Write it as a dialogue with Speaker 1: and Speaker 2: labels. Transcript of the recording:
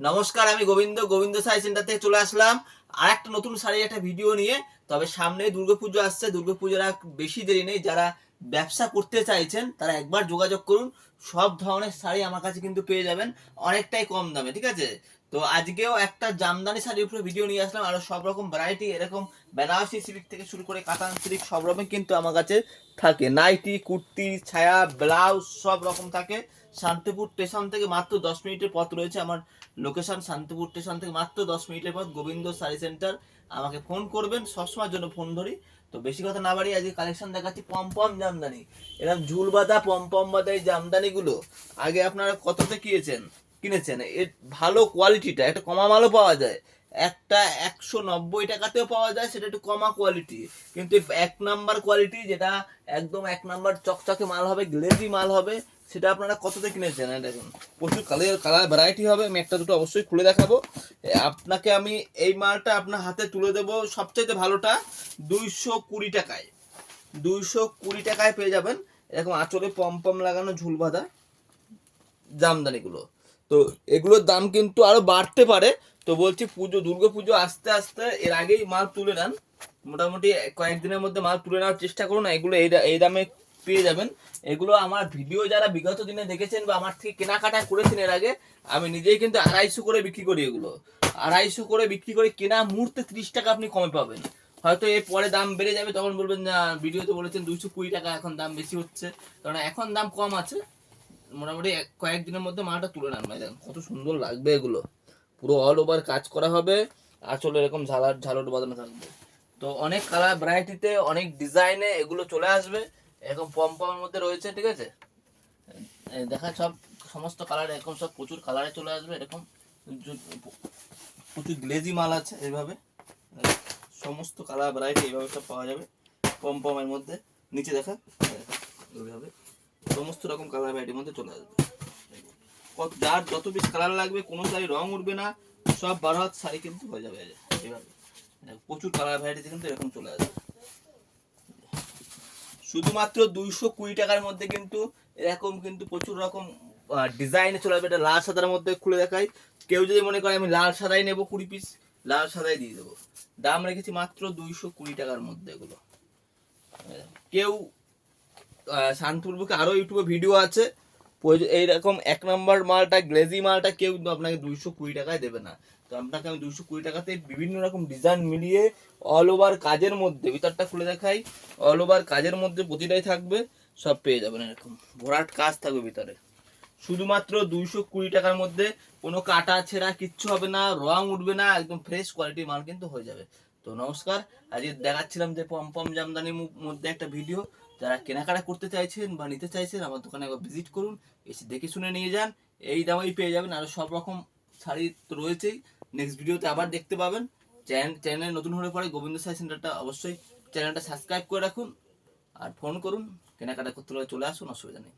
Speaker 1: নমস্কার, আমি গোবিন্দ গোবিন্দ সাই সেন্টার থেকে চলে আসলাম। আর একটা নতুন শাড়ির একটা ভিডিও নিয়ে, তবে সামনে দুর্গাপুজো আসছে। দুর্গাপুজোর বেশি দেরি নেই। যারা ব্যবসা করতে চাইছেন, তারা একবার যোগাযোগ করুন। সব ধরনের শাড়ি আমার কাছে কিন্তু পেয়ে যাবেন, অনেকটাই কম দামে, ঠিক আছে? তো আজকেও একটা জামদানি শাড়ির উপরে ভিডিও নিয়ে আসলাম, আর সব রকম ভ্যারাইটি এরকম বেনারসি সিল্ক থেকে শুরু করে কাতান সিল্ক সব রকম কিন্তু আমার কাছে থাকে। নাইটি, কুর্তি, ছায়া ব্লাউজ সব রকম থাকে। শান্তিপুর স্টেশন থেকে মাত্র দশ মিনিটের পথ রয়েছে আমার লোকেশন শান্তিপুর স্টেশন থেকে মাত্র দশ মিনিটের পথ, গোবিন্দ শাড়ি সেন্টার আমাকে ফোন করবেন, সবসময়ের জন্য ফোন ধরি। তো বেশি কথা না বাড়ি আজকে কালেকশন দেখাচ্ছি, পম পম জামদানি। এরকম ঝুল বাঁধা পম পম বাঁধা এই জামদানিগুলো আগে আপনারা কততে কিনেছেন? কিনেছেন। এর ভালো কোয়ালিটিটা একটা কমা মালও পাওয়া যায়। একটা একশো নব্বই টাকাতেও পাওয়া যায়, সেটা একটু কমা কোয়ালিটি কিন্তু এক নাম্বার কোয়ালিটি যেটা একদম এক নাম্বার চকচকে মাল হবে গ্লেজি মাল হবে, সেটা আপনারা কততে কিনেছেন? দেখুন, প্রচুর কালার কালার ভ্যারাইটি হবে। আমি একটা দুটো অবশ্যই খুলে দেখাবো। আপনাকে আমি এই মালটা আপনার হাতে তুলে দেবো সবচাইতে ভালোটা দুইশো কুড়ি টাকায়। দুইশো কুড়ি টাকায় পেয়ে যাবেন। এরকম আঁচলে পম পম লাগানো ঝুল বাঁধা, জামদানিগুলো। তো এগুলোর দাম কিন্তু আরও বাড়তে পারে। তো বলছি পুজো, দুর্গা পুজো আস্তে আস্তে এর আগেই মাল তুলে নেন। মোটামুটি কয়েকদিনের মধ্যে মাল তুলে নেওয়ার চেষ্টা করুন। এগুলো এই এই দামে পেয়ে যাবেন। এগুলো আমার ভিডিও যারা বিগত দিনে দেখেছেন বা আমার থেকে কেনাকাটা করেছেন এর আগে, আমি নিজেই কিন্তু আড়াইশো করে বিক্রি করি এগুলো। আড়াইশো করে বিক্রি করে কেনা মুহূর্তে ত্রিশ টাকা আপনি কমে পাবেন। হয়তো এর পরে দাম বেড়ে যাবে, তখন বলবেন, না, ভিডিওতে বলেছেন দুইশো কুড়ি টাকা, এখন দাম বেশি হচ্ছে। কারণ এখন দাম কম আছে। মোটামুটি কয়েকদিনের মধ্যে মালটা তুলে ভাই। দেখেন কত সুন্দর লাগবে এগুলো। পুরো অল ওভার কাজ করা হবে। আসলে এরকম ঝালার, ঝালট বাঁধানো থাকবে। তো অনেক কালার ভ্যারাইটিতে অনেক ডিজাইনে এগুলো চলে আসবে। এরকম পম পমের মধ্যে রয়েছে, ঠিক আছে? দেখা সব, সমস্ত কালার এরকম সব প্রচুর কালারে চলে আসবে। এরকম প্রচুর গ্লেজি মাল আছে এইভাবে। সমস্ত কালার ভ্যারাইটি এইভাবে সব পাওয়া যাবে। পম পমের মধ্যে। নিচে দেখা এইভাবে সমস্ত রকম কালার ভ্যারাইটির মধ্যে চলে আসবে। কত- যার যত বেশি কালার লাগবে, কোনো শাড়ি রং উঠবে না, সব বারো হাত শাড়ি কিন্তু হয়ে যাবে। এইভাবে। প্রচুর কালার ভ্যারাইটি কিন্তু এরকম চলে আসবে। শুধুমাত্র দুইশো কুড়ি টাকার মধ্যে কিন্তু এরকম কিন্তু প্রচুর রকম ডিজাইনে চলে আসবে। এটা লাল সাদার মধ্যে খুলে দেখাই। কেউ যদি মনে করে আমি লাল সাদাই নেব কুড়ি পিস লাল সাদাই দিয়ে দেবো। দাম রেখেছি মাত্র দুইশো কুড়ি টাকার মধ্যে এগুলো। কেউ শান্তিপুর বুকে আরও ইউটিউবে ভিডিও আছে এইরকম এক নম্বর মালটা, গ্লেজি মালটা কেউ আপনাকে দুইশো কুড়ি টাকায় দেবে না। তো আপনাকে আমি দুইশো কুড়ি টাকাতে বিভিন্ন রকম ডিজাইন মিলিয়ে অল ওভার কাজের মধ্যে, ভিতরটা খুলে দেখাই অল ওভার কাজের মধ্যে প্রতিটাই থাকবে, সব পেয়ে যাবেন এরকম। ভরাট কাজ থাকবে ভিতরে। শুধুমাত্র দুইশো কুড়ি টাকার মধ্যে কোনো কাটা ছেঁড়া কিচ্ছু হবে না, রং উঠবে না, একদম ফ্রেশ কোয়ালিটির মাল কিন্তু হয়ে যাবে। তো নমস্কার, আজকে দেখাচ্ছিলাম যে পম পম জামদানির মধ্যে একটা ভিডিও যারা কেনাকাটা করতে চাইছেন বা নিতে চাইছেন, আমার দোকানে একবার ভিজিট করুন, এসে দেখে শুনে নিয়ে যান। এই দামেই পেয়ে যাবেন আর সব রকম শাড়ি তো রয়েছেই। নেক্সট ভিডিওতে আবার দেখতে পাবেন। চ্যানেল চ্যানেল নতুন হলে পরে গোবিন্দ সাই সেন্টারটা অবশ্যই চ্যানেলটা সাবস্ক্রাইব করে রাখুন। আর ফোন করুন, কেনাকাটা করতে চলে আসুন, অসুবিধা নেই।